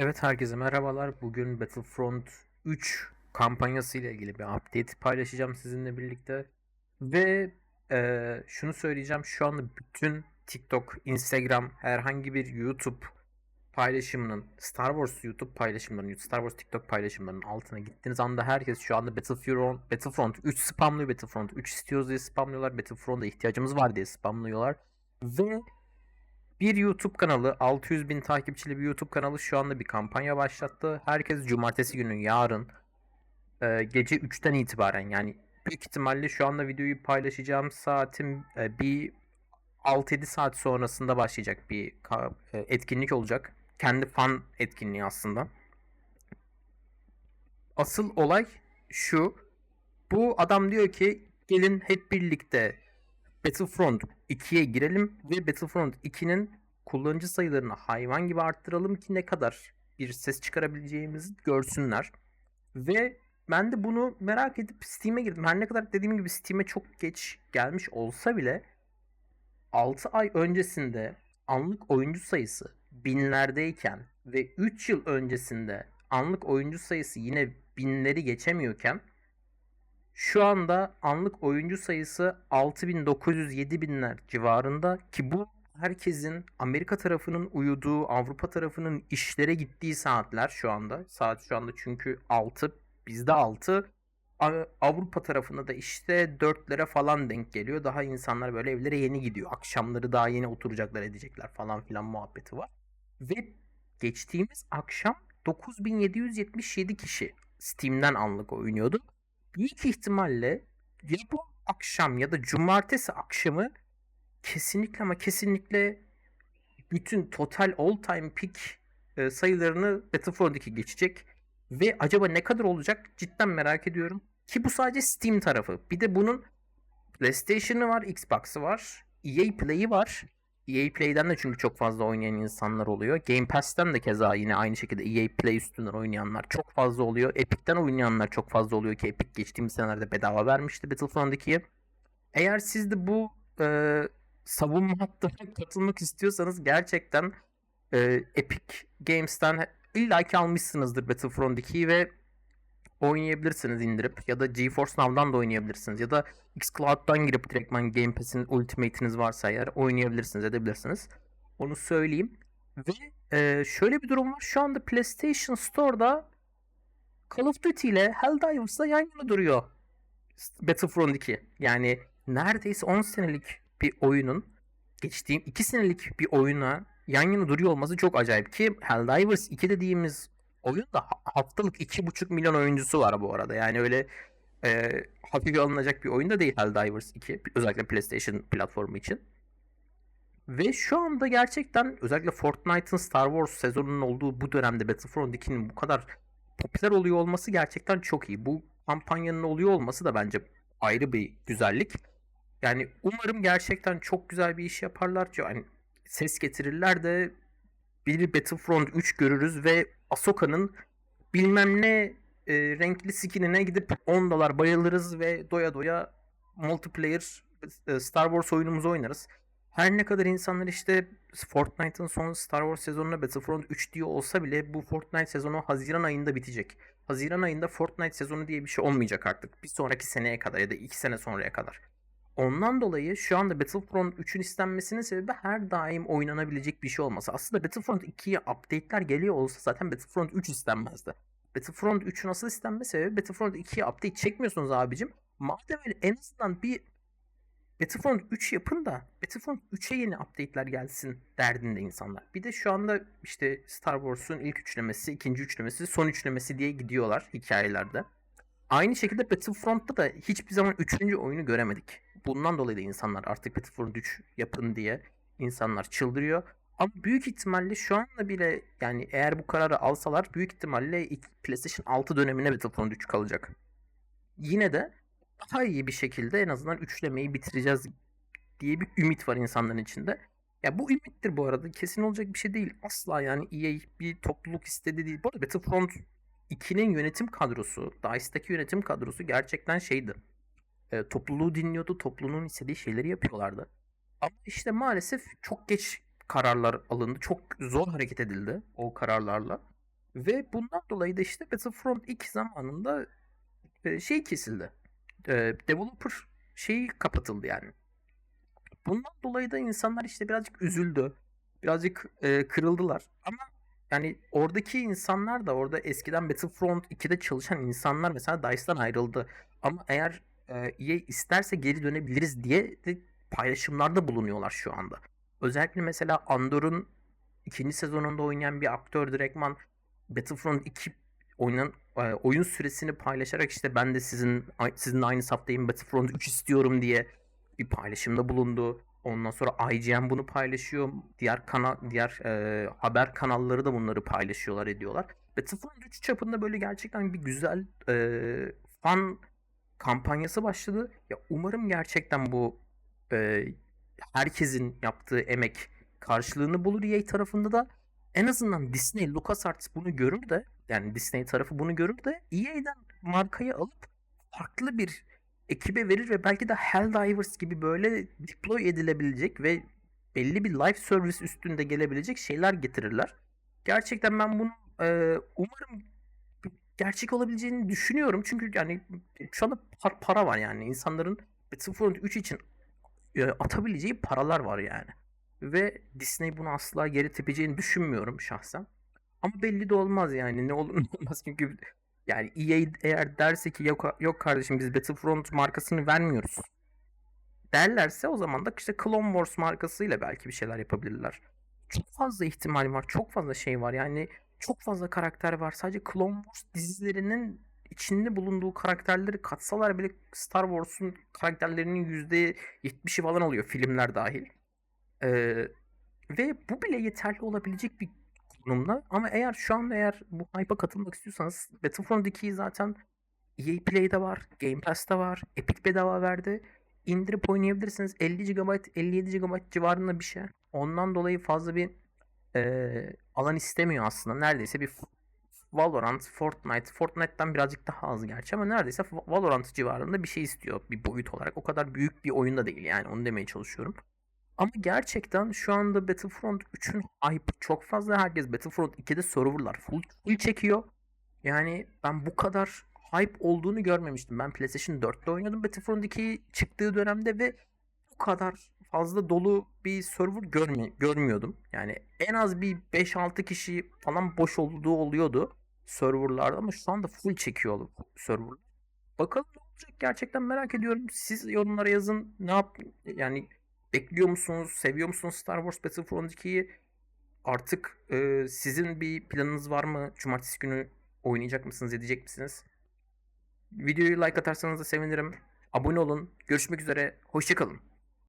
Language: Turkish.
Evet herkese merhabalar. Bugün Battlefront 3 kampanyası ile ilgili bir update paylaşacağım sizinle birlikte. Ve eee, şunu söyleyeceğim. Şu anda bütün TikTok, Instagram, herhangi bir YouTube paylaşımının, Star Wars YouTube paylaşımlarının, Star Wars TikTok paylaşımlarının altına gittiğiniz anda herkes şu anda Battlefront, Battlefront 3 spamlıyor. Battlefront 3 istiyoruz diye spamlıyorlar. Battlefront'a ihtiyacımız var diye spamlıyorlar. Ve bir YouTube kanalı 600 bin takipçili bir YouTube kanalı şu anda bir kampanya başlattı. Herkes cumartesi günü yarın e, gece 3'ten itibaren yani büyük ihtimalle şu anda videoyu paylaşacağım saatin e, bir 6-7 saat sonrasında başlayacak bir e, etkinlik olacak. Kendi fan etkinliği aslında. Asıl olay şu. Bu adam diyor ki gelin hep birlikte Battlefront 2'ye girelim ve Battlefront 2'nin kullanıcı sayılarını hayvan gibi arttıralım ki ne kadar bir ses çıkarabileceğimizi görsünler. Ve ben de bunu merak edip Steam'e girdim. Her ne kadar dediğim gibi Steam'e çok geç gelmiş olsa bile 6 ay öncesinde anlık oyuncu sayısı binlerdeyken ve 3 yıl öncesinde anlık oyuncu sayısı yine binleri geçemiyorken şu anda anlık oyuncu sayısı 6900-7000'ler civarında ki bu herkesin Amerika tarafının uyuduğu, Avrupa tarafının işlere gittiği saatler şu anda. Saat şu anda çünkü 6, bizde 6. A- Avrupa tarafında da işte 4'lere falan denk geliyor. Daha insanlar böyle evlere yeni gidiyor. Akşamları daha yeni oturacaklar edecekler falan filan muhabbeti var. Ve geçtiğimiz akşam 9777 kişi Steam'den anlık oynuyordu büyük ihtimalle ya bu akşam ya da cumartesi akşamı kesinlikle ama kesinlikle bütün total all time peak e, sayılarını Battlefront 2 geçecek. Ve acaba ne kadar olacak cidden merak ediyorum. Ki bu sadece Steam tarafı. Bir de bunun PlayStation'ı var, Xbox'ı var, EA Play'i var. EA Play'den de çünkü çok fazla oynayan insanlar oluyor. Game Pass'ten de keza yine aynı şekilde EA Play üstünden oynayanlar çok fazla oluyor. Epic'ten oynayanlar çok fazla oluyor ki Epic geçtiğimiz senelerde bedava vermişti Battlefront 2'ye. Eğer siz de bu e, savunma hattına katılmak istiyorsanız gerçekten e, Epic Games'ten illaki almışsınızdır Battlefront 2'yi ve oynayabilirsiniz indirip ya da GeForce Now'dan da oynayabilirsiniz ya da xCloud'dan girip direktman Game Pass'in Ultimate'iniz varsa eğer oynayabilirsiniz edebilirsiniz. Onu söyleyeyim. Ve e, şöyle bir durum var. Şu anda PlayStation Store'da Call of Duty ile Helldivers'la yan yana duruyor. Battlefront 2. Yani neredeyse 10 senelik bir oyunun geçtiğim 2 senelik bir oyuna yan yana duruyor olması çok acayip ki Helldivers 2 dediğimiz oyunda ha- haftalık 2,5 milyon oyuncusu var bu arada. Yani öyle e, hafife alınacak bir oyun da değil Helldivers 2. Özellikle PlayStation platformu için. Ve şu anda gerçekten özellikle Fortnite'ın Star Wars sezonunun olduğu bu dönemde Battlefront 2'nin bu kadar popüler oluyor olması gerçekten çok iyi. Bu kampanyanın oluyor olması da bence ayrı bir güzellik. Yani umarım gerçekten çok güzel bir iş yaparlar. Yani ses getirirler de bir Battlefront 3 görürüz ve Ahsoka'nın bilmem ne e, renkli skinine gidip 10 dolar bayılırız ve doya doya multiplayer e, Star Wars oyunumuzu oynarız. Her ne kadar insanlar işte Fortnite'ın son Star Wars sezonuna Battlefront 3 diyor olsa bile bu Fortnite sezonu Haziran ayında bitecek. Haziran ayında Fortnite sezonu diye bir şey olmayacak artık. Bir sonraki seneye kadar ya da 2 sene sonraya kadar. Ondan dolayı şu anda Battlefront 3'ün istenmesinin sebebi her daim oynanabilecek bir şey olması. Aslında Battlefront 2'ye update'ler geliyor olsa zaten Battlefront 3 istenmezdi. Battlefront 3'ün asıl istenme sebebi Battlefront 2'ye update çekmiyorsunuz abicim. Madem öyle en azından bir Battlefront 3 yapın da Battlefront 3'e yeni update'ler gelsin derdinde insanlar. Bir de şu anda işte Star Wars'un ilk üçlemesi, ikinci üçlemesi, son üçlemesi diye gidiyorlar hikayelerde. Aynı şekilde Battlefront'ta da hiçbir zaman üçüncü oyunu göremedik. Bundan dolayı da insanlar artık Battlefront 3 yapın diye insanlar çıldırıyor. Ama büyük ihtimalle şu anda bile yani eğer bu kararı alsalar büyük ihtimalle PlayStation 6 dönemine Battlefront 3 kalacak. Yine de daha iyi bir şekilde en azından üçlemeyi bitireceğiz diye bir ümit var insanların içinde. Ya bu ümittir bu arada. Kesin olacak bir şey değil. Asla yani EA bir topluluk istedi değil. Bu arada Battlefront 2'nin yönetim kadrosu, DICE'daki yönetim kadrosu gerçekten şeydi. E, topluluğu dinliyordu, topluluğun istediği şeyleri yapıyorlardı. Ama işte maalesef çok geç kararlar alındı. Çok zor hareket edildi o kararlarla. Ve bundan dolayı da işte Battlefront 2 zamanında e, şey kesildi. E, developer şeyi kapatıldı yani. Bundan dolayı da insanlar işte birazcık üzüldü. Birazcık e, kırıldılar. Ama yani oradaki insanlar da orada eskiden Battlefront 2'de çalışan insanlar mesela DICE'dan ayrıldı. Ama eğer EA isterse geri dönebiliriz diye de paylaşımlarda bulunuyorlar şu anda. Özellikle mesela Andor'un ikinci sezonunda oynayan bir aktör direktman Battlefront 2 oynan e, oyun süresini paylaşarak işte ben de sizin sizin aynı saftayım Battlefront 3 istiyorum diye bir paylaşımda bulundu. Ondan sonra IGN bunu paylaşıyor. Diğer kanal diğer e, haber kanalları da bunları paylaşıyorlar ediyorlar. Battlefront 3 çapında böyle gerçekten bir güzel e, fan kampanyası başladı. Ya umarım gerçekten bu e, herkesin yaptığı emek karşılığını bulur EA tarafında da en azından Disney, LucasArts bunu görür de yani Disney tarafı bunu görür de EA'den markayı alıp farklı bir ekibe verir ve belki de Helldivers gibi böyle deploy edilebilecek ve belli bir live service üstünde gelebilecek şeyler getirirler. Gerçekten ben bunu e, umarım gerçek olabileceğini düşünüyorum. Çünkü yani şu anda par- para var yani. insanların Battlefront 3 için e, atabileceği paralar var yani. Ve Disney bunu asla geri tepeceğini düşünmüyorum şahsen. Ama belli de olmaz yani ne olur ne olmaz çünkü yani EA eğer derse ki yok, yok kardeşim biz Battlefront markasını vermiyoruz derlerse o zaman da işte Clone Wars markasıyla belki bir şeyler yapabilirler. Çok fazla ihtimal var. Çok fazla şey var. Yani çok fazla karakter var. Sadece Clone Wars dizilerinin içinde bulunduğu karakterleri katsalar bile Star Wars'un karakterlerinin %70'i falan oluyor filmler dahil. Ee, ve bu bile yeterli olabilecek bir konumda. Ama eğer şu anda eğer bu hype'a katılmak istiyorsanız Battlefront 2'yi zaten EA Play'de var, Game Pass'ta var, Epic bedava verdi. İndirip oynayabilirsiniz. 50 GB, 57 GB civarında bir şey. Ondan dolayı fazla bir e, alan istemiyor aslında. Neredeyse bir Valorant, Fortnite, Fortnite'tan birazcık daha az gerçi ama neredeyse Valorant civarında bir şey istiyor bir boyut olarak. O kadar büyük bir oyun da değil yani onu demeye çalışıyorum. Ama gerçekten şu anda Battlefront 3'ün hype çok fazla. Herkes Battlefront 2'de serverlar full, full çekiyor. Yani ben bu kadar hype olduğunu görmemiştim. Ben PlayStation 4'te oynuyordum Battlefront 2 çıktığı dönemde ve bu kadar fazla dolu bir server görmü görmüyordum. Yani en az bir 5-6 kişi falan boş olduğu oluyordu serverlarda ama şu anda full çekiyor server. Bakalım ne olacak gerçekten merak ediyorum. Siz yorumlara yazın. Ne yap yani bekliyor musunuz? Seviyor musunuz Star Wars Battlefront 2'yi? Artık e, sizin bir planınız var mı? Cumartesi günü oynayacak mısınız? Edecek misiniz? Videoyu like atarsanız da sevinirim. Abone olun. Görüşmek üzere. Hoşçakalın.